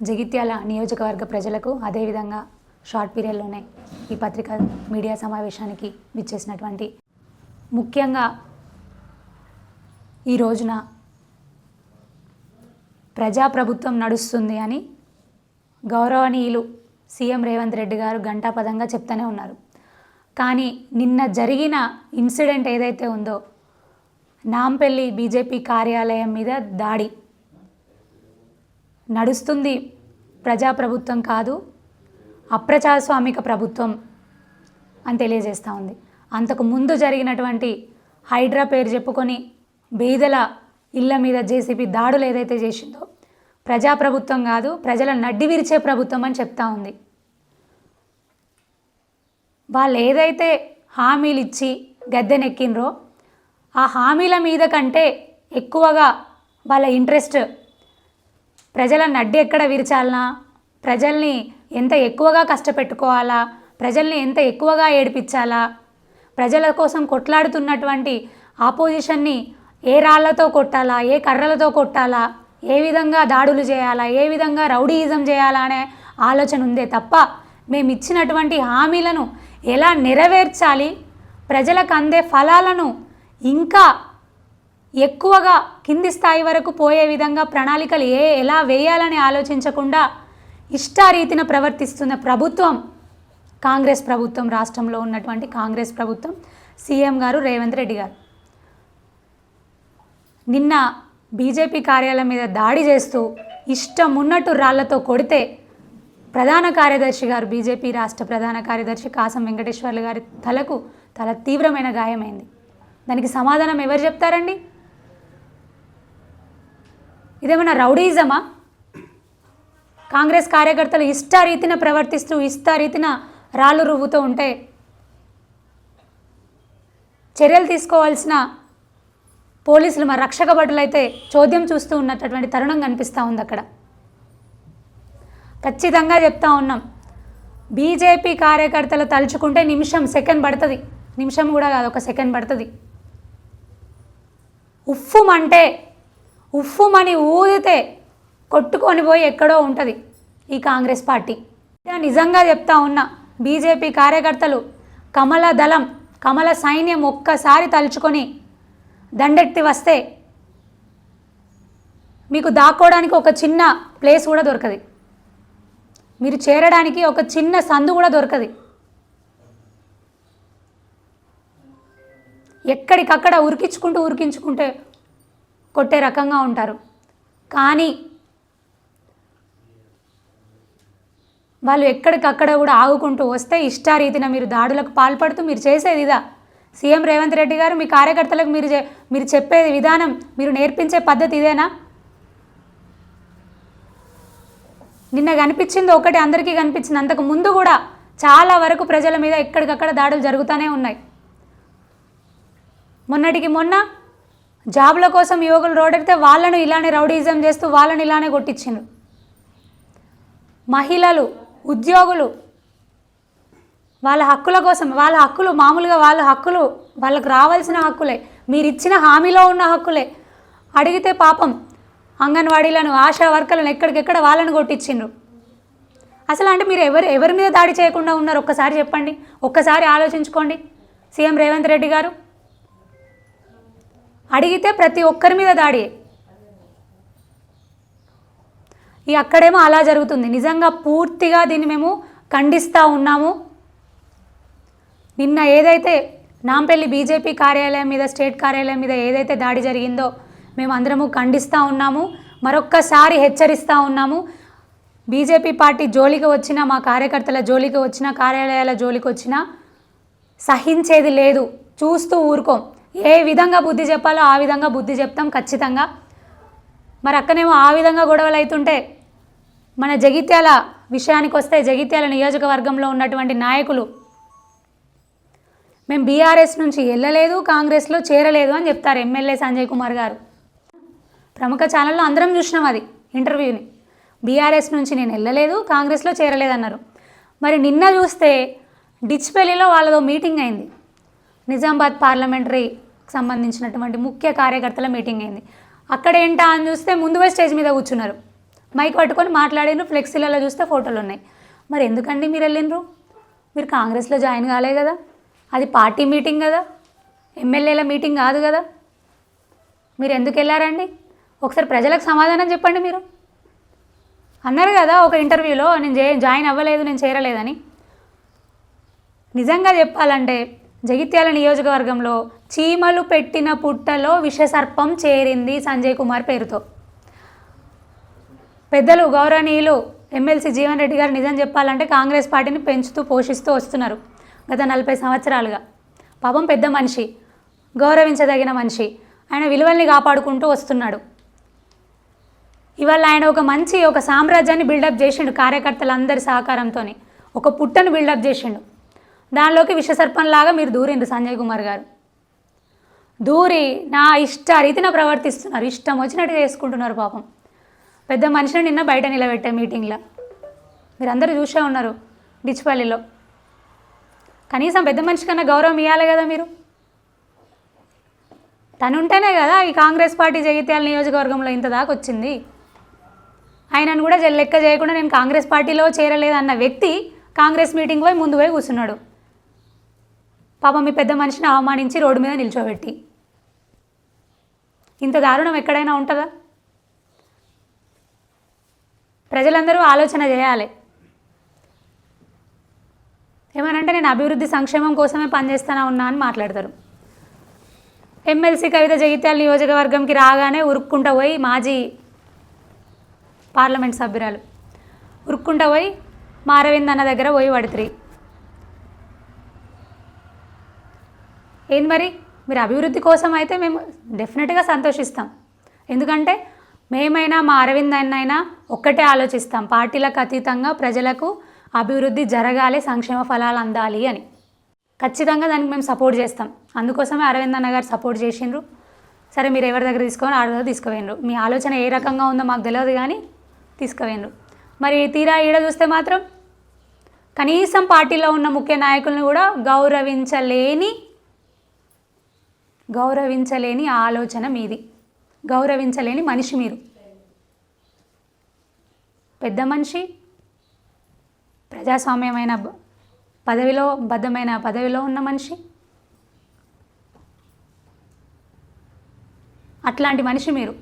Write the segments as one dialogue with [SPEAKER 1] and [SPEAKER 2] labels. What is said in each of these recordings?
[SPEAKER 1] జగిత్యాల నియోజకవర్గ ప్రజలకు అదేవిధంగా షార్ట్ పీరియడ్లోనే ఈ పత్రిక మీడియా సమావేశానికి విచ్చేసినటువంటి. ముఖ్యంగా ఈ రోజున ప్రజాప్రభుత్వం నడుస్తుంది అని గౌరవనీయులు సీఎం రేవంత్ రెడ్డి గారు గంటాపదంగా చెప్తూనే ఉన్నారు. కానీ నిన్న జరిగిన ఇన్సిడెంట్ ఏదైతే ఉందో నాంపల్లి బీజేపీ కార్యాలయం మీద దాడి నడుస్తుంది. ప్రజాప్రభుత్వం కాదు అప్రజాస్వామిక ప్రభుత్వం అని తెలియజేస్తూ ఉంది. అంతకు ముందు జరిగినటువంటి హైడ్రా పేరు చెప్పుకొని బీదల ఇళ్ళ మీద జేసీబీ దాడులు ఏదైతే చేసిందో ప్రజాప్రభుత్వం కాదు ప్రజల నడ్డి విరిచే ప్రభుత్వం అని చెప్తా ఉంది. వాళ్ళు ఏదైతే హామీలు ఇచ్చి గద్దెనెక్కినరో ఆ హామీల మీద కంటే ఎక్కువగా వాళ్ళ ఇంట్రెస్ట్ ప్రజల నడ్డి ఎక్కడ విరిచాలనా? ప్రజల్ని ఎంత ఎక్కువగా కష్టపెట్టుకోవాలా? ప్రజల్ని ఎంత ఎక్కువగా ఏడిపించాలా? ప్రజల కోసం కొట్లాడుతున్నటువంటి ఆపోజిషన్ని ఏ రాళ్ళతో కొట్టాలా? ఏ కర్రలతో కొట్టాలా? ఏ విధంగా దాడులు చేయాలా? ఏ విధంగా రౌడీయిజం చేయాలా అనే ఆలోచన ఉందే తప్ప మేము ఇచ్చినటువంటి హామీలను ఎలా నెరవేర్చాలి? ప్రజలకు అందే ఫలాలను ఇంకా ఎక్కువగా కింది స్థాయి వరకు పోయే విధంగా ప్రణాళికలు ఏ ఎలా వేయాలని ఆలోచించకుండా ఇష్టారీతిన ప్రవర్తిస్తున్న ప్రభుత్వం కాంగ్రెస్ ప్రభుత్వం రాష్ట్రంలో ఉన్నటువంటి కాంగ్రెస్ ప్రభుత్వం సీఎం గారు రేవంత్ రెడ్డి గారు. నిన్న బీజేపీ కార్యాలయం మీద దాడి చేస్తూ ఇష్టం ఉన్నట్టు రాళ్ళతో కొడితే ప్రధాన కార్యదర్శి గారు బీజేపీ రాష్ట్ర ప్రధాన కార్యదర్శి కాసం వెంకటేశ్వర్లు గారి తలకు తల తీవ్రమైన గాయమైంది. దానికి సమాధానం ఎవరు చెప్తారండి? ఇదేమైనా రౌడీజమా? కాంగ్రెస్ కార్యకర్తలు ఇష్టారీతిన ప్రవర్తిస్తూ ఇష్టారీతిన రాళ్ళు రువ్వుతూ ఉంటే చర్యలు తీసుకోవాల్సిన పోలీసులు మా రక్షక భటులైతే చోద్యం చూస్తూ ఉన్నటువంటి తరుణం కనిపిస్తూ ఉంది అక్కడ. ఖచ్చితంగా చెప్తా ఉన్నాం. బీజేపీ కార్యకర్తలు తలుచుకుంటే నిమిషం సెకండ్ పడుతుంది. నిమిషం కూడా కాదు ఒక సెకండ్ పడుతుంది. ఉఫ్ఫుమంటే ఉఫ్ఫుమని ఊదితే కొట్టుకొని పోయి ఎక్కడో ఉంటుంది ఈ కాంగ్రెస్ పార్టీ. నేను నిజంగా చెప్తా ఉన్నా బీజేపీ కార్యకర్తలు కమల దళం కమల సైన్యం ఒక్కసారి తలుచుకొని దండెత్తి వస్తే మీకు దాక్కోవడానికి ఒక చిన్న ప్లేస్ కూడా దొరకదు. మీరు చేరడానికి ఒక చిన్న సందు కూడా దొరకదు. ఎక్కడికక్కడ ఉరికించుకుంటూ ఉరికించుకుంటే కొట్టే రకంగా ఉంటారు. కానీ వాళ్ళు ఎక్కడికక్కడ కూడా ఆగుకుంటూ వస్తే ఇష్టారీతిన మీరు దాడులకు పాల్పడుతూ మీరు చేసేది ఇదా? సీఎం రేవంత్ రెడ్డి గారు మీ కార్యకర్తలకు మీరు చే- మీరు చెప్పే విధానం మీరు నేర్పించే పద్ధతి ఇదేనా? నిన్న కనిపించింది ఒకటి అందరికీ కనిపించింది. అంతకు ముందు కూడా చాలా వరకు ప్రజల మీద ఎక్కడికక్కడ దాడులు జరుగుతూనే ఉన్నాయి. మొన్నటికి మొన్న జాబ్ల కోసం యువకులు రోడెడితే వాళ్ళను ఇలానే రౌడీజం చేస్తూ వాళ్ళని ఇలానే కొట్టించిండ్రు. మహిళలు ఉద్యోగులు వాళ్ళ హక్కుల కోసం వాళ్ళ హక్కులు మామూలుగా వాళ్ళ హక్కులు వాళ్ళకు రావాల్సిన హక్కులే. మీరు ఇచ్చిన హామీలో ఉన్న హక్కులే. అడిగితే పాపం అంగన్వాడీలను ఆశా వర్కర్లను ఎక్కడికెక్కడ వాళ్ళని కొట్టించిండ్రు. అసలు అంటే మీరు ఎవరు ఎవరి మీద దాడి చేయకుండా ఉన్నారు? ఒక్కసారి చెప్పండి. ఒక్కసారి ఆలోచించుకోండి. సీఎం రేవంత్ రెడ్డి గారు అడిగితే ప్రతి ఒక్కరి మీద దాడి. ఈ అక్కడేమో అలా జరుగుతుంది. నిజంగా పూర్తిగా దీన్ని మేము ఖండిస్తూ ఉన్నాము. నిన్న ఏదైతే నాంపల్లి బీజేపీ కార్యాలయం మీద స్టేట్ కార్యాలయం మీద ఏదైతే దాడి జరిగిందో మేము అందరము ఖండిస్తూ ఉన్నాము. మరొక్కసారి హెచ్చరిస్తూ ఉన్నాము. బీజేపీ పార్టీ జోలికి వచ్చిన మా కార్యకర్తల జోలికి వచ్చిన కార్యాలయాల జోలికి వచ్చినా సహించేది లేదు. చూస్తూ ఊరుకోం. ఏ విధంగా బుద్ధి చెప్పాలో ఆ విధంగా బుద్ధి చెప్తాం ఖచ్చితంగా. మరి అక్కనేమో ఆ విధంగా గొడవలు అవుతుంటే మన జగిత్యాల విషయానికి వస్తే జగిత్యాల నియోజకవర్గంలో ఉన్నటువంటి నాయకులు మేము బీఆర్ఎస్ నుంచి వెళ్ళలేదు కాంగ్రెస్లో చేరలేదు అని చెప్తారు ఎమ్మెల్యే సంజయ్ కుమార్ గారు. ప్రముఖ ఛానల్లో అందరం చూసినాం అది ఇంటర్వ్యూని. బీఆర్ఎస్ నుంచి నేను వెళ్ళలేదు కాంగ్రెస్లో చేరలేదన్నారు మరి నిన్న చూస్తే డిచ్పెల్లిలో వాళ్ళదో మీటింగ్ అయింది. నిజామాబాద్ పార్లమెంటరీ సంబంధించినటువంటి ముఖ్య కార్యకర్తల మీటింగ్ అయింది. అక్కడ ఏంటా అని చూస్తే ముందు స్టేజ్ మీద కూర్చున్నారు. మైక్ పట్టుకొని మాట్లాడినరు ఫ్లెక్సీలలో చూస్తే ఫోటోలు ఉన్నాయి. మరి ఎందుకండి మీరు వెళ్ళినరు మీరు కాంగ్రెస్లో జాయిన్ కాలే కదా? అది పార్టీ మీటింగ్ కదా? ఎమ్మెల్యేల మీటింగ్ కాదు కదా? మీరు ఎందుకు వెళ్ళారండి? ఒకసారి ప్రజలకు సమాధానం చెప్పండి మీరు. అన్నారు కదా ఒక ఇంటర్వ్యూలో నేను జాయిన్ అవ్వలేదు నేను చేరలేదని. నిజంగా చెప్పాలంటే జగిత్యాల నియోజకవర్గంలో చీమలు పెట్టిన పుట్టలో విషసర్పం చేరింది సంజయ్ కుమార్ పేరుతో. పెద్దలు గౌరవనీయులు ఎమ్మెల్సీ జీవన్ రెడ్డి గారు నిజం చెప్పాలంటే కాంగ్రెస్ పార్టీని పెంచుతూ పోషిస్తూ వస్తున్నారు గత నలభై సంవత్సరాలుగా. పాపం పెద్ద మనిషి గౌరవించదగిన మనిషి. ఆయన విలువల్ని కాపాడుకుంటూ వస్తున్నాడు. ఇవాళ ఆయన ఒక మంచి ఒక సామ్రాజ్యాన్ని బిల్డప్ చేసిండు కార్యకర్తలందరి సహకారంతో ఒక పుట్టను బిల్డప్ చేసిండు. దానిలోకి విషసర్పంలాగా మీరు దూరిండు సంజయ్ కుమార్ గారు. దూరి నా ఇష్ట రీతిన ప్రవర్తిస్తున్నారు. ఇష్టం వచ్చినట్టు చేసుకుంటున్నారు పాపం. పెద్ద మనిషిని నిన్న బయట నిలబెట్టే మీటింగ్లో. మీరు అందరూ చూసే ఉన్నారు డిచ్పల్లిలో. కనీసం పెద్ద మనిషి కన్నా గౌరవం ఇవ్వాలి కదా మీరు. తను ఉంటేనే కదా ఈ కాంగ్రెస్ పార్టీ జగిత్యాల నియోజకవర్గంలో ఇంత దాకా వచ్చింది. ఆయనను కూడా లెక్క చేయకుండా నేను కాంగ్రెస్ పార్టీలో చేరలేదన్న వ్యక్తి కాంగ్రెస్ మీటింగ్ పోయి ముందు పోయి కూర్చున్నాడు. పాపం మీ పెద్ద మనిషిని అవమానించి రోడ్డు మీద నిల్చోబెట్టి. ఇంత దారుణం ఎక్కడైనా ఉంటుందా? ప్రజలందరూ ఆలోచన చేయాలి. ఏమనంటే నేను అభివృద్ధి సంక్షేమం కోసమే పనిచేస్తానా ఉన్నా అని మాట్లాడతారు. ఎమ్మెల్సీ కవిత జగిత్యాల నియోజకవర్గంకి రాగానే ఉరుక్కుంటా పోయి మాజీ పార్లమెంట్ సభ్యురాలు. ఉరుక్కుంటా పోయి మారవింద్ అన్న దగ్గర పోయి పడుతుంది. ఏంది మరి? మీరు అభివృద్ధి కోసం అయితే మేము డెఫినెట్గా సంతోషిస్తాం. ఎందుకంటే మేమైనా మా అరవింద్ అన్నైనా ఒక్కటే ఆలోచిస్తాం. పార్టీలకు అతీతంగా ప్రజలకు అభివృద్ధి జరగాలి సంక్షేమ ఫలాలు అందాలి అని. ఖచ్చితంగా దానికి మేము సపోర్ట్ చేస్తాం. అందుకోసమే అరవింద్ అన్న గారు సపోర్ట్ చేసిండ్రు. సరే మీరు ఎవరి దగ్గర తీసుకొని ఆడ దగ్గర తీసుకువేయండ్రు మీ ఆలోచన ఏ రకంగా ఉందో మాకు తెలియదు కానీ తీసుకువేయండ్రు మరి తీరా ఈడ చూస్తే మాత్రం కనీసం పార్టీలో ఉన్న ముఖ్య నాయకులను కూడా గౌరవించలేని గౌరవించలేని ఆలోచన మీది. గౌరవించలేని మనిషి మీరు. పెద్ద మనిషి ప్రజాస్వామ్యమైన పదవిలో బద్ధమైన పదవిలో ఉన్న మనిషి. అట్లాంటి మనిషి మీరు.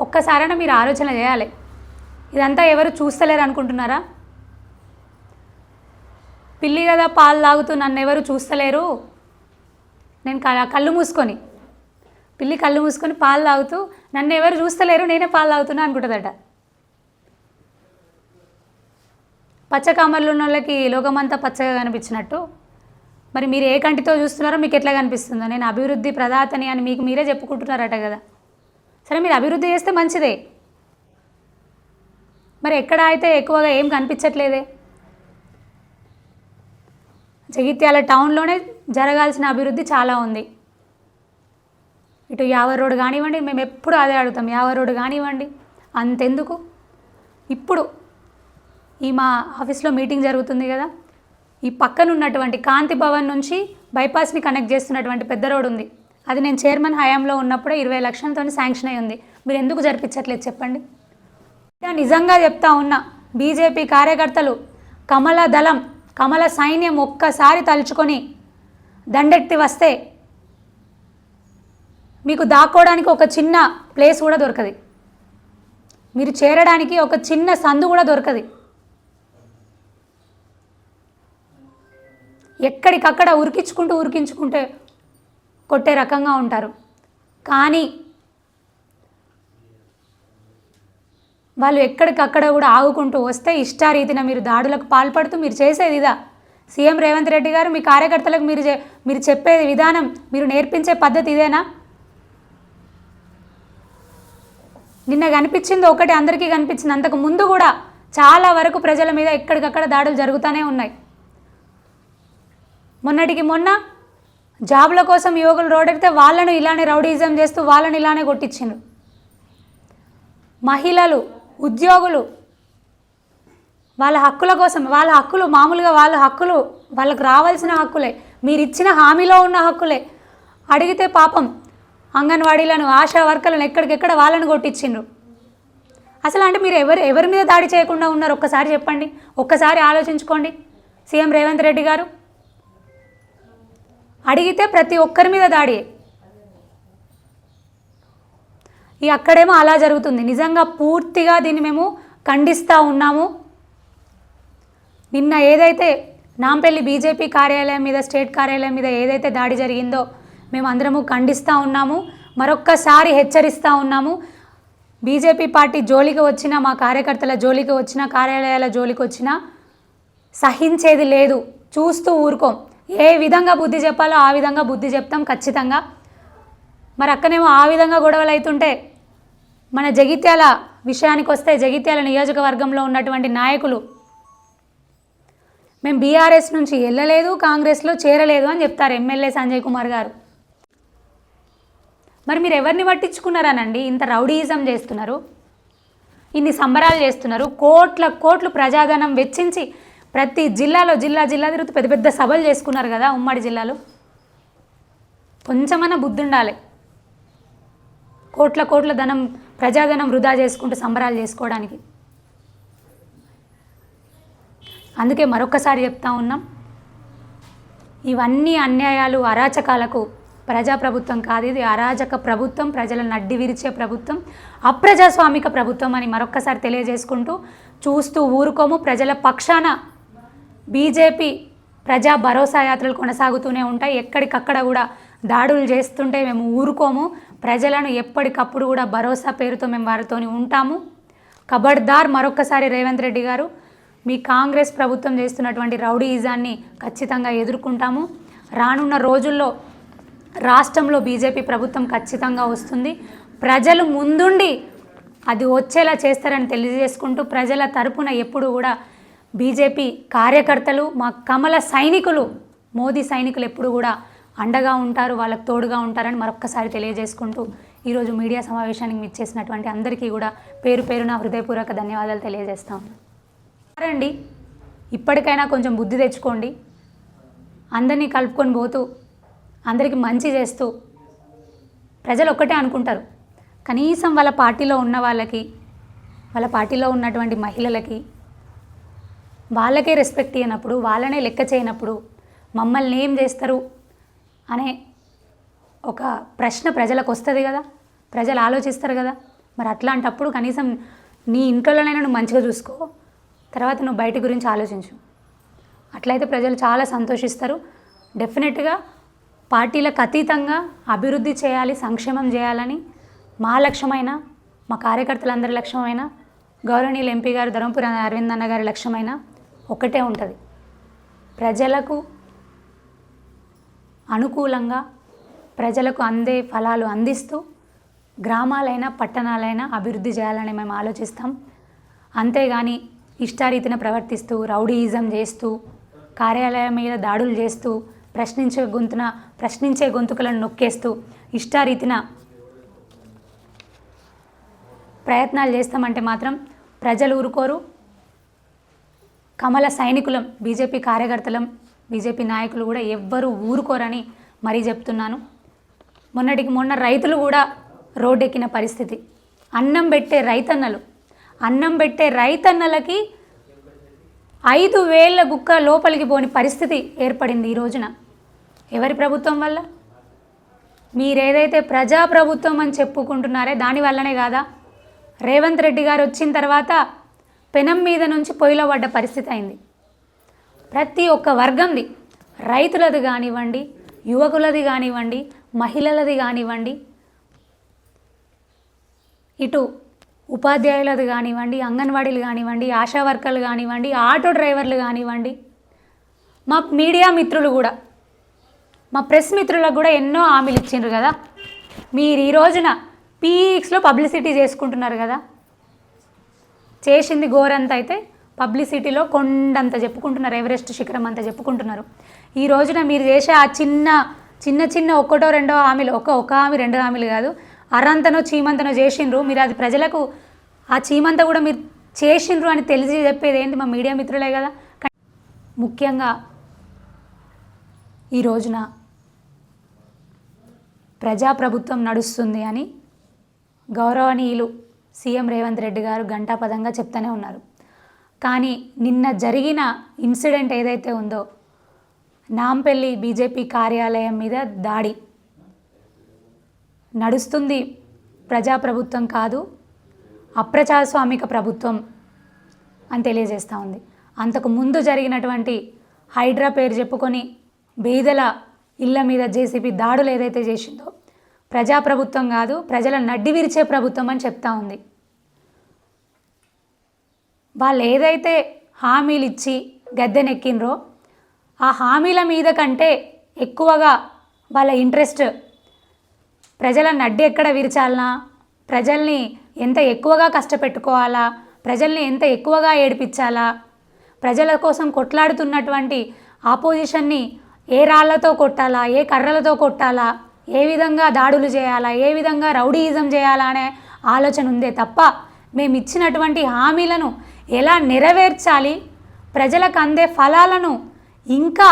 [SPEAKER 1] ఒక్కసారైనా మీరు ఆలోచన చేయాలి. ఇదంతా ఎవరు చూస్తలేరు అనుకుంటున్నారా పిల్లి కదా పాలు తాగుతూ నన్ను ఎవరు చూస్తలేరు? నేను కళ్ళు మూసుకొని పిల్లి కళ్ళు మూసుకొని పాలు తాగుతూ నన్ను ఎవరు చూస్తలేరు నేనే పాలు తాగుతున్నా అనుకుంటుందట. పచ్చకామర్లు ఉన్న వాళ్ళకి లోకమంతా పచ్చగా కనిపించినట్టు. మరి మీరు ఏ కంటితో చూస్తున్నారో మీకు ఎట్లా కనిపిస్తుందో? నేను అభివృద్ధి ప్రదాతని అని మీకు మీరే చెప్పుకుంటున్నారట కదా. సరే మీరు అభివృద్ధి చేస్తే మంచిదే. మరి ఎక్కడ అయితే ఎక్కువగా ఏం కనిపించట్లేదే? జగిత్యాల టౌన్లోనే జరగాల్సిన అభివృద్ధి చాలా ఉంది. ఇటు యావర్ రోడ్ కానివ్వండి మేము ఎప్పుడు అదే అడుగుతాం యావర్ రోడ్ కానివ్వండి. అంతెందుకు? ఇప్పుడు ఈ మా ఆఫీస్లో మీటింగ్ జరుగుతుంది కదా ఈ పక్కన ఉన్నటువంటి కాంతి భవన్ నుంచి బైపాస్ని కనెక్ట్ చేస్తున్నటువంటి పెద్ద రోడ్ ఉంది. అది నేను చైర్మన్ హయాంలో ఉన్నప్పుడే ఇరవై లక్షలతో శాంక్షన్ అయి ఉంది. మీరు ఎందుకు జరిపించట్లేదు చెప్పండి? నిజంగా చెప్తా ఉన్నా బీజేపీ కార్యకర్తలు కమల దళం కమల సైన్యం ఒక్కసారి తలుచుకొని దండెత్తి వస్తే మీకు దాక్కోవడానికి ఒక చిన్న ప్లేస్ కూడా దొరకదు. మీరు చేరడానికి ఒక చిన్న సందు కూడా దొరకదు. ఎక్కడికక్కడ ఉరికించుకుంటూ ఉరికించుకుంటే కొట్టే రకంగా ఉంటారు. కానీ వాళ్ళు ఎక్కడికక్కడ కూడా ఆగుకుంటూ వస్తే ఇష్టారీతిన మీరు దాడులకు పాల్పడుతూ మీరు చేసేది ఇదా? సీఎం రేవంత్ రెడ్డి గారు మీ కార్యకర్తలకు మీరు చే- మీరు చెప్పే విధానం మీరు నేర్పించే పద్ధతి ఇదేనా? నిన్న కనిపించింది ఒకటి అందరికీ కనిపించింది. అంతకు ముందు కూడా చాలా వరకు ప్రజల మీద ఎక్కడికక్కడ దాడులు జరుగుతూనే ఉన్నాయి. మొన్నటికి మొన్న జాబుల కోసం యువకులు రోడెడితే వాళ్ళను ఇలానే రౌడీజం చేస్తూ వాళ్ళని ఇలానే కొట్టించిండ్రు. మహిళలు ఉద్యోగులు వాళ్ళ హక్కుల కోసం వాళ్ళ హక్కులు మామూలుగా వాళ్ళ హక్కులు వాళ్ళకు రావాల్సిన హక్కులే. మీరు ఇచ్చిన హామీలో ఉన్న హక్కులే. అడిగితే పాపం అంగన్వాడీలను ఆశా వర్కర్లను ఎక్కడికెక్కడ వాళ్ళని కొట్టించిండ్రు. అసలు అంటే మీరు ఎవరు ఎవరి మీద దాడి చేయకుండా ఉన్నారు? ఒక్కసారి చెప్పండి. ఒక్కసారి ఆలోచించుకోండి. సీఎం రేవంత్ రెడ్డి గారు. అడిగితే ప్రతి ఒక్కరి మీద దాడి. ఈ అక్కడేమో అలా జరుగుతుంది. నిజంగా పూర్తిగా దీన్ని మేము ఖండిస్తూ ఉన్నాము. నిన్న ఏదైతే నాంపల్లి బీజేపీ కార్యాలయం మీద స్టేట్ కార్యాలయం మీద ఏదైతే దాడి జరిగిందో మేము అందరము ఖండిస్తూ ఉన్నాము. మరొక్కసారి హెచ్చరిస్తూ ఉన్నాము. బీజేపీ పార్టీ జోలికి వచ్చినా మా కార్యకర్తల జోలికి వచ్చినా కార్యాలయాల జోలికి వచ్చినా సహించేది లేదు. చూస్తూ ఊరుకోం. ఏ విధంగా బుద్ధి చెప్పాలో ఆ విధంగా బుద్ధి చెప్తాం ఖచ్చితంగా. మరి అక్కనేమో ఆ విధంగా గొడవలు అవుతుంటే మన జగిత్యాల విషయానికి వస్తే జగిత్యాల నియోజకవర్గంలో ఉన్నటువంటి నాయకులు మేము బీఆర్ఎస్ నుంచి వెళ్ళలేదు కాంగ్రెస్లో చేరలేదు అని చెప్తారు ఎమ్మెల్యే సంజయ్ కుమార్ గారు. మరి మీరు ఎవరిని పట్టించుకున్నారనండి? ఇంత రౌడీయిజం చేస్తున్నారు ఇన్ని సంబరాలు చేస్తున్నారు కోట్ల కోట్లు ప్రజాధనం వెచ్చించి ప్రతి జిల్లాలో జిల్లా జిల్లా తిరుగుతూ పెద్ద పెద్ద సభలు చేసుకున్నారు కదా ఉమ్మడి జిల్లాలో. కొంచెమన్నా బుద్ధి ఉండాలి. కోట్ల కోట్ల ధనం ప్రజాధనం వృధా చేసుకుంటూ సంబరాలు చేసుకోవడానికి. అందుకే మరొకసారి చెప్తా ఉన్నాం ఇవన్నీ అన్యాయాలు అరాచకాలకు ప్రజాప్రభుత్వం కాదు. ఇది అరాజక ప్రభుత్వం ప్రజలను నడ్డి విరిచే ప్రభుత్వం అప్రజాస్వామిక ప్రభుత్వం అని మరొక్కసారి తెలియజేసుకుంటూ చూస్తూ ఊరుకోము. ప్రజల పక్షాన బీజేపీ ప్రజా భరోసా యాత్రలు కొనసాగుతూనే ఉంటాయి. ఎక్కడికక్కడ కూడా దాడులు చేస్తుంటే మేము ఊరుకోము. ప్రజలను ఎప్పటికప్పుడు కూడా భరోసా పేరుతో మేము వారితోని ఉంటాము. కబడ్దార్ మరొక్కసారి రేవంత్ రెడ్డి గారు మీ కాంగ్రెస్ ప్రభుత్వం చేస్తున్నటువంటి రౌడీయిజాన్ని ఖచ్చితంగా ఎదుర్కొంటాము. రానున్న రోజుల్లో రాష్ట్రంలో బీజేపీ ప్రభుత్వం ఖచ్చితంగా వస్తుంది. ప్రజలు ముందుండి అది వచ్చేలా చేస్తారని తెలియజేసుకుంటూ ప్రజల తరపున ఎప్పుడు కూడా బీజేపీ కార్యకర్తలు మా కమల సైనికులు మోదీ సైనికులు ఎప్పుడు కూడా అండగా ఉంటారు వాళ్ళకు తోడుగా ఉంటారని మరొక్కసారి తెలియజేసుకుంటూ ఈరోజు మీడియా సమావేశానికి మిచ్చేసినటువంటి అందరికీ కూడా పేరు పేరున హృదయపూర్వక ధన్యవాదాలు తెలియజేస్తా. ఉన్నాను రండి ఇప్పటికైనా కొంచెం బుద్ధి తెచ్చుకోండి. అందరినీ కలుపుకొని పోతూ అందరికీ మంచి చేస్తూ ప్రజలు ఒక్కటే అనుకుంటారు. కనీసం వాళ్ళ పార్టీలో ఉన్న వాళ్ళకి వాళ్ళ పార్టీలో ఉన్నటువంటి మహిళలకి వాళ్ళకే రెస్పెక్ట్ ఇవ్వనప్పుడు వాళ్ళనే లెక్క చేయనప్పుడు మమ్మల్ని ఏం చేస్తారు? అనే ఒక ప్రశ్న ప్రజలకు వస్తుంది కదా. ప్రజలు ఆలోచిస్తారు కదా. మరి అట్లాంటప్పుడు కనీసం నీ ఇంట్లోనైనా నువ్వు మంచిగా చూసుకో. తర్వాత నువ్వు బయట గురించి ఆలోచించు. అట్లయితే ప్రజలు చాలా సంతోషిస్తారు. డెఫినెట్గా పార్టీలకు అతీతంగా అభివృద్ధి చేయాలి సంక్షేమం చేయాలని మా లక్ష్యమైన మా కార్యకర్తలందరి లక్ష్యమైన గౌరవనీయులు ఎంపీ గారు ధర్మపురి అరవింద్ అన్న గారి లక్ష్యమైన ఒకటే ఉంటుంది. ప్రజలకు అనుకూలంగా ప్రజలకు అందే ఫలాలు అందిస్తూ గ్రామాలైనా పట్టణాలైనా అభివృద్ధి చేయాలని మేము ఆలోచిస్తాం. అంతేగాని ఇష్టారీతిన ప్రవర్తిస్తూ రౌడీయిజం చేస్తూ కార్యాలయం మీద దాడులు చేస్తూ ప్రశ్నించే గొంతున ప్రశ్నించే గొంతుకలను నొక్కేస్తూ ఇష్టారీతిన ప్రయత్నాలు చేస్తామంటే మాత్రం ప్రజలు ఊరుకోరు. కమల సైనికులం బీజేపీ కార్యకర్తలం బీజేపీ నాయకులు కూడా ఎవ్వరూ ఊరుకోరని మరీ చెప్తున్నాను. మొన్నటికి మొన్న రైతులు కూడా రోడ్డెక్కిన పరిస్థితి. అన్నం పెట్టే రైతన్నలు అన్నం పెట్టే రైతన్నలకి ఐదు వేల గుక్క లోపలికి పోని పరిస్థితి ఏర్పడింది ఈ రోజున. ఎవరి ప్రభుత్వం వల్ల? మీరేదైతే ప్రజాప్రభుత్వం అని చెప్పుకుంటున్నారే దాని వల్లనే కాదా? రేవంత్ రెడ్డి గారు వచ్చిన తర్వాత పెనం మీద నుంచి పొయ్యిలో పడ్డ పరిస్థితి అయింది. ప్రతి ఒక్క వర్గంది. రైతులది కానివ్వండి యువకులది కానివ్వండి మహిళలది కానివ్వండి ఇటు ఉపాధ్యాయులది కానివ్వండి అంగన్వాడీలు కానివ్వండి ఆశా వర్కర్లు కానివ్వండి ఆటో డ్రైవర్లు కానివ్వండి మా మీడియా మిత్రులు కూడా మా ప్రెస్ మిత్రులకు కూడా ఎన్నో హామీలు ఇచ్చిండ్రు కదా. మీరు ఈ రోజున పీక్స్లో పబ్లిసిటీ చేసుకుంటున్నారు కదా. చేసింది ఘోరంత అయితే పబ్లిసిటీలో కొండంత చెప్పుకుంటున్నారు ఎవరెస్ట్ శిఖరం అంత చెప్పుకుంటున్నారు. ఈ రోజున మీరు చేసే ఆ చిన్న చిన్న చిన్న ఒక్కటో రెండో హామీలు ఒక ఒక హామీ రెండు హామీలు కాదు అరంతనో చీమంతనో చేసిండ్రు. మీరు అది ప్రజలకు ఆ చీమంత కూడా మీరు చేసిండ్రు అని తెలిసి చెప్పేది ఏంటి? మా మీడియా మిత్రులే కదా. ముఖ్యంగా ఈ రోజున ప్రజాప్రభుత్వం నడుస్తుంది అని గౌరవనీయులు సీఎం రేవంత్ రెడ్డి గారు గంటాపదంగా చెప్తూనే ఉన్నారు. కానీ నిన్న జరిగిన ఇన్సిడెంట్ ఏదైతే ఉందో నాంపల్లి బీజేపీ కార్యాలయం మీద దాడి. నడుస్తుంది ప్రజాప్రభుత్వం కాదు అప్రజాస్వామిక ప్రభుత్వం అని తెలియజేస్తూ ఉంది. అంతకు ముందు జరిగినటువంటి హైడ్రా పేరు చెప్పుకొని బీదల ఇళ్ళ మీద జేసీబీ దాడులు ఏదైతే చేసిందో ప్రజాప్రభుత్వం కాదు ప్రజల నడ్డి విరిచే ప్రభుత్వం అని చెప్తా ఉంది. వాళ్ళు ఏదైతే హామీలు ఇచ్చి గద్దెనెక్కినరో ఆ హామీల మీద కంటే ఎక్కువగా వాళ్ళ ఇంట్రెస్ట్ ప్రజల నడ్డి ఎక్కడ విరిచాలనా ప్రజల్ని ఎంత ఎక్కువగా కష్టపెట్టుకోవాలా ప్రజల్ని ఎంత ఎక్కువగా ఏడిపించాలా ప్రజల కోసం కొట్లాడుతున్నటువంటి ఆపోజిషన్ని ఏ రాళ్ళతో కొట్టాలా ఏ కర్రలతో కొట్టాలా ఏ విధంగా దాడులు చేయాలా ఏ విధంగా రౌడీయిజం చేయాలా అనే ఆలోచన ఉందే తప్ప మేము ఇచ్చినటువంటి హామీలను ఎలా నెరవేర్చాలి? ప్రజలకు అందే ఫలాలను ఇంకా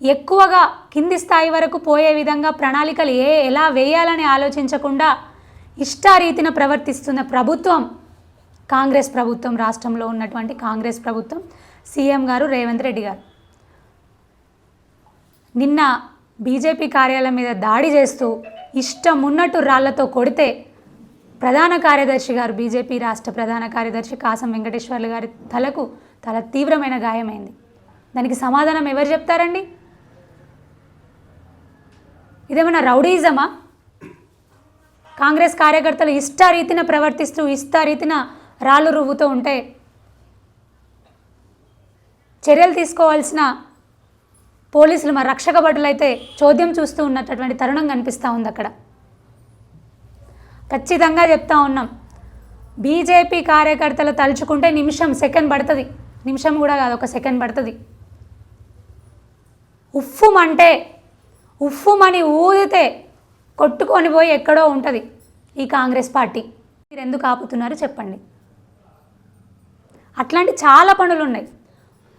[SPEAKER 1] ఎక్కువగా కింది స్థాయి వరకు పోయే విధంగా ప్రణాళికలు ఏ ఎలా వేయాలని ఆలోచించకుండా ఇష్టారీతిన ప్రవర్తిస్తున్న ప్రభుత్వం కాంగ్రెస్ ప్రభుత్వం రాష్ట్రంలో ఉన్నటువంటి కాంగ్రెస్ ప్రభుత్వం సీఎం గారు రేవంత్ రెడ్డి గారు. నిన్న బీజేపీ కార్యాలయం మీద దాడి చేస్తూ ఇష్టం ఉన్నట్టు రాళ్ళతో కొడితే ప్రధాన కార్యదర్శి గారు బీజేపీ రాష్ట్ర ప్రధాన కార్యదర్శి కాసం వెంకటేశ్వర్లు గారి తలకు తల తీవ్రమైన గాయమైంది. దానికి సమాధానం ఎవరు చెప్తారండి? ఇదేమన్నా రౌడీజమా? కాంగ్రెస్ కార్యకర్తలు ఇష్టారీతిన ప్రవర్తిస్తూ ఇష్టారీతిన రాళ్ళు రువ్వుతూ ఉంటే చర్యలు తీసుకోవాల్సిన పోలీసులు మా రక్షక భటులైతే చోద్యం చూస్తూ ఉన్నటువంటి తరుణం కనిపిస్తూ ఉంది అక్కడ. ఖచ్చితంగా చెప్తా ఉన్నాం. బీజేపీ కార్యకర్తలు తలుచుకుంటే నిమిషం సెకండ్ పడుతుంది. నిమిషం కూడా కాదు ఒక సెకండ్ పడుతుంది. ఉఫ్ఫుమంటే ఉఫ్ఫుమని ఊదితే కొట్టుకొని పోయి ఎక్కడో ఉంటుంది ఈ కాంగ్రెస్ పార్టీ. మీరు ఎందుకు ఆపుతున్నారు చెప్పండి. అట్లాంటి చాలా పనులు ఉన్నాయి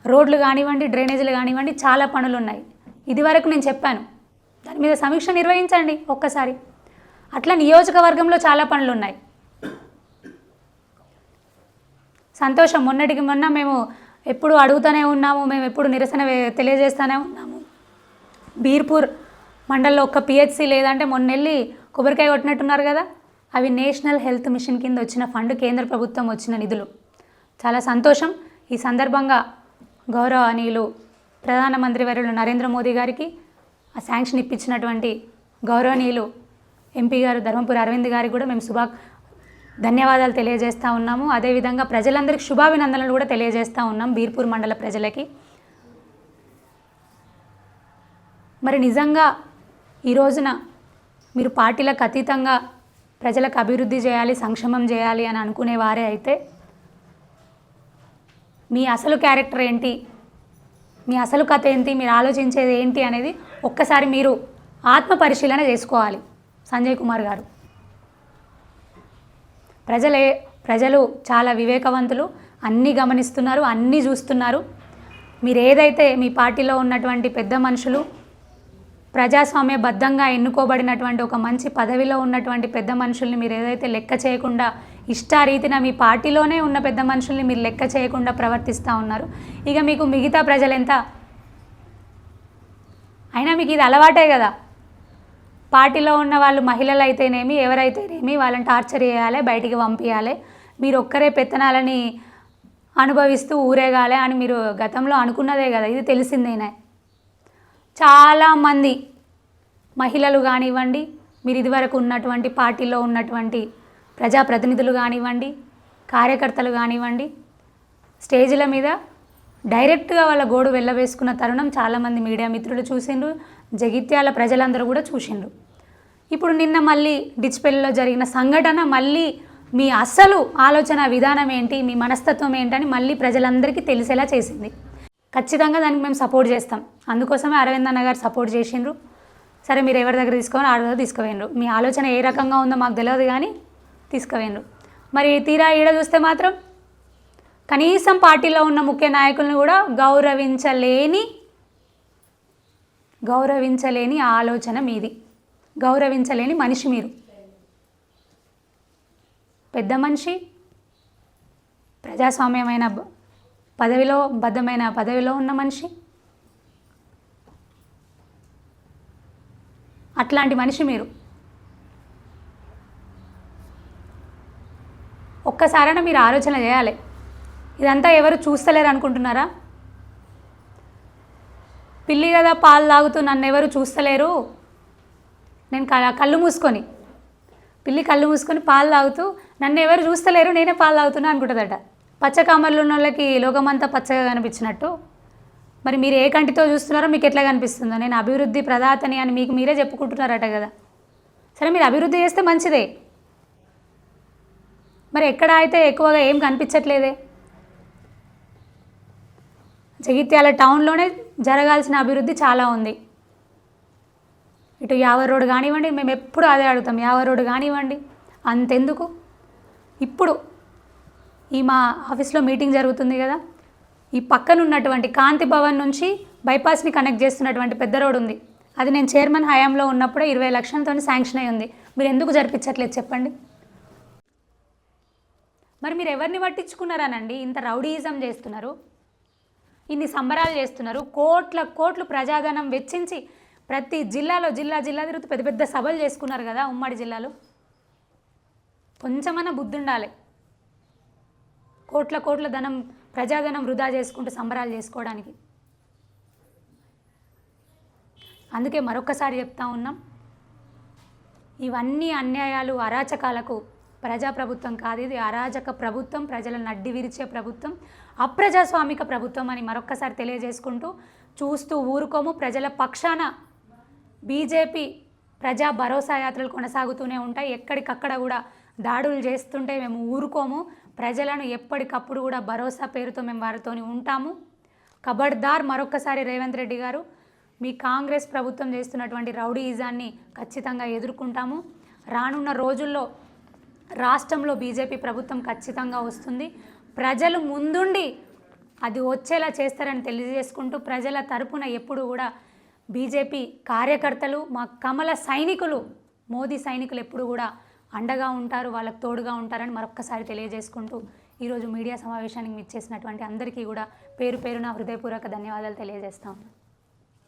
[SPEAKER 1] రోడ్లు కానివ్వండి డ్రైనేజీలు కానివ్వండి చాలా పనులు ఉన్నాయి ఇదివరకు నేను చెప్పాను. దాని మీద సమీక్ష నిర్వహించండి ఒక్కసారి. అట్లా నియోజకవర్గంలో చాలా పనులు ఉన్నాయి సంతోషం. మొన్నటికి మొన్న మేము ఎప్పుడు అడుగుతూనే ఉన్నాము మేము ఎప్పుడు నిరసన తెలియజేస్తూనే ఉన్నాము. బీర్పూర్ మండలంలో ఒక్క పిహెచ్సి లేదంటే మొన్న వెళ్ళి కొబ్బరికాయ కొట్టినట్టున్నారు కదా అవి నేషనల్ హెల్త్ మిషన్ కింద వచ్చిన ఫండ్ కేంద్ర ప్రభుత్వం వచ్చిన నిధులు. చాలా సంతోషం. ఈ సందర్భంగా గౌరవనీయులు ప్రధానమంత్రి వర్యులు నరేంద్ర మోదీ గారికి ఆ శాంక్షన్ ఇప్పించినటువంటి గౌరవనీయులు ఎంపీ గారు ధర్మపురి అరవింద్ గారికి కూడా మేము శుభా ధన్యవాదాలు తెలియజేస్తూ ఉన్నాము. అదేవిధంగా ప్రజలందరికీ శుభాభినందనలు కూడా తెలియజేస్తూ ఉన్నాం బీర్పూర్ మండల ప్రజలకి. మరి నిజంగా ఈ రోజున మీరు పార్టీలకు అతీతంగా ప్రజలకు అభివృద్ధి చేయాలి సంక్షేమం చేయాలి అని అనుకునే వారే అయితే మీ అసలు క్యారెక్టర్ ఏంటి? మీ అసలు కథ ఏంటి? మీరు ఆలోచించేది ఏంటి అనేది ఒక్కసారి మీరు ఆత్మ పరిశీలన చేసుకోవాలి. సంజయ్ కుమార్ గారు. ప్రజలే ప్రజలు చాలా వివేకవంతులు అన్నీ గమనిస్తున్నారు అన్నీ చూస్తున్నారు. మీరు ఏదైతే మీ పార్టీలో ఉన్నటువంటి పెద్ద మనుషులు ప్రజాస్వామ్యబద్ధంగా ఎన్నుకోబడినటువంటి ఒక మంచి పదవిలో ఉన్నటువంటి పెద్ద మనుషుల్ని మీరు ఏదైతే లెక్క చేయకుండా ఇష్టారీతిన మీ పార్టీలోనే ఉన్న పెద్ద మనుషుల్ని మీరు లెక్క చేయకుండా ప్రవర్తిస్తూ ఉన్నారు. ఇక మీకు మిగతా ప్రజలు ఎంత అయినా మీకు ఇది అలవాటే కదా. పార్టీలో ఉన్న వాళ్ళు మహిళలు అయితేనేమి ఎవరైతేనేమి వాళ్ళని టార్చర్ చేయాలి బయటికి పంపించాలి మీరు ఒక్కరే పెత్తనాలని అనుభవిస్తూ ఊరేగాలి అని మీరు గతంలో అనుకున్నదే కదా ఇది తెలిసిందేనే చాలామంది మహిళలు కానివ్వండి మీరు ఇదివరకు ఉన్నటువంటి పార్టీలో ఉన్నటువంటి ప్రజాప్రతినిధులు కానివ్వండి కార్యకర్తలు కానివ్వండి స్టేజ్ల మీద డైరెక్ట్గా వాళ్ళ గోడు వెళ్ళవేసుకున్న తరుణం చాలామంది మీడియా మిత్రులు చూసిండ్రు. జగిత్యాల ప్రజలందరూ కూడా చూసిండ్రు. ఇప్పుడు నిన్న మళ్ళీ డిచ్పెల్లిలో జరిగిన సంఘటన మళ్ళీ మీ అసలు ఆలోచన విధానం ఏంటి మీ మనస్తత్వం ఏంటని మళ్ళీ ప్రజలందరికీ తెలిసేలా చేసింది. ఖచ్చితంగా దానికి మేము సపోర్ట్ చేస్తాం. అందుకోసమే అరవింద్ అన్న గారు సపోర్ట్ చేసిండ్రు. సరే మీరు ఎవరి దగ్గర తీసుకోవాలి ఆడ దగ్గర తీసుకువేయండ్రు మీ ఆలోచన ఏ రకంగా ఉందో మాకు తెలియదు కానీ తీసుకువేయండ్రు మరి తీరా ఈడ చూస్తే మాత్రం కనీసం పార్టీలో ఉన్న ముఖ్య నాయకులను కూడా గౌరవించలేని గౌరవించలేని ఆలోచన మీది. గౌరవించలేని మనిషి మీరు. పెద్ద మనిషి ప్రజాస్వామ్యమైన పదవిలో బద్ధమైన పదవిలో ఉన్న మనిషి. అట్లాంటి మనిషి మీరు. ఒక్కసారైనా మీరు ఆలోచన చేయాలి. ఇదంతా ఎవరు చూస్తలేరు అనుకుంటున్నారా పిల్లి కదా పాలు తాగుతూ నన్ను ఎవరు చూస్తలేరు. నేను కళ్ళు మూసుకొని పిల్లి కళ్ళు మూసుకొని పాలు తాగుతూ నన్ను ఎవరు చూస్తలేరు నేనే పాలు తాగుతున్నా అనుకుంటుందట. పచ్చ కామర్లు ఉన్న వాళ్ళకి లోకమంతా పచ్చగా కనిపించినట్టు. మరి మీరు ఏ కంటితో చూస్తున్నారో మీకు ఎట్లా కనిపిస్తుందో. నేను అభివృద్ధి ప్రదాతని అని మీకు మీరే చెప్పుకుంటున్నారట కదా. సరే మీరు అభివృద్ధి చేస్తే మంచిదే. మరి ఎక్కడ అయితే ఎక్కువగా ఏం కనిపించట్లేదే? జగిత్యాల టౌన్లోనే జరగాల్సిన అభివృద్ధి చాలా ఉంది. ఇటు యావర్ రోడ్ కానివ్వండి మేము ఎప్పుడు అదే అడుగుతాం యావర్ రోడ్ కానివ్వండి అంతెందుకు? ఇప్పుడు ఈ మా ఆఫీస్లో మీటింగ్ జరుగుతుంది కదా ఈ పక్కన ఉన్నటువంటి కాంతి భవన్ నుంచి బైపాస్ని కనెక్ట్ చేస్తున్నటువంటి పెద్ద రోడ్ ఉంది. అది నేను చైర్మన్ హయాంలో ఉన్నప్పుడే ఇరవై లక్షలతో శాంక్షన్ అయి ఉంది. మీరు ఎందుకు జరిపించట్లేదు చెప్పండి? మరి మీరు ఎవరిని పట్టించుకున్నారానండి? ఇంత రౌడీయిజం చేస్తున్నారు. ఇన్ని సంబరాలు చేస్తున్నారు. కోట్ల కోట్లు ప్రజాధనం వెచ్చించి ప్రతి జిల్లాలో జిల్లా జిల్లా తిరుగుతూ పెద్ద పెద్ద సభలు చేసుకున్నారు కదా ఉమ్మడి జిల్లాలో. కొంచెమన్నా బుద్ధి ఉండాలి కోట్ల కోట్ల ధనం ప్రజాధనం వృధా చేసుకుంటూ సంబరాలు చేసుకోవడానికి. అందుకే మరొకసారి చెప్తా ఉన్నాం. ఇవన్నీ అన్యాయాలు అరాచకాలకు ప్రజాప్రభుత్వం కాదు. ఇది అరాచక ప్రభుత్వం ప్రజలను అడ్డి విరిచే ప్రభుత్వం. అప్రజాస్వామిక ప్రభుత్వం అని మరొక్కసారి తెలియజేసుకుంటూ చూస్తూ ఊరుకోము. ప్రజల పక్షాన బీజేపీ ప్రజా భరోసా యాత్రలు కొనసాగుతూనే ఉంటాయి. ఎక్కడికక్కడ కూడా దాడులు చేస్తుంటే మేము ఊరుకోము. ప్రజలను ఎప్పటికప్పుడు కూడా భరోసా పేరుతో మేము వారితోని ఉంటాము. కబడ్దార్ మరొక్కసారి రేవంత్ రెడ్డి గారు మీ కాంగ్రెస్ ప్రభుత్వం చేస్తున్నటువంటి రౌడీయిజాన్ని ఖచ్చితంగా ఎదుర్కొంటాము. రానున్న రోజుల్లో రాష్ట్రంలో బీజేపీ ప్రభుత్వం ఖచ్చితంగా వస్తుంది. ప్రజలు ముందుండి అది వచ్చేలా చేస్తారని తెలియజేసుకుంటూ ప్రజల తరపున ఎప్పుడు కూడా బీజేపీ కార్యకర్తలు మా కమల సైనికులు మోదీ సైనికులు ఎప్పుడు కూడా అండగా ఉంటారు వాళ్ళకు తోడుగా ఉంటారని మరొక్కసారి తెలియజేసుకుంటూ ఈరోజు మీడియా సమావేశానికి మిచ్చేసినటువంటి అందరికీ కూడా పేరు పేరున హృదయపూర్వక ధన్యవాదాలు తెలియజేస్తా. ఉన్నాను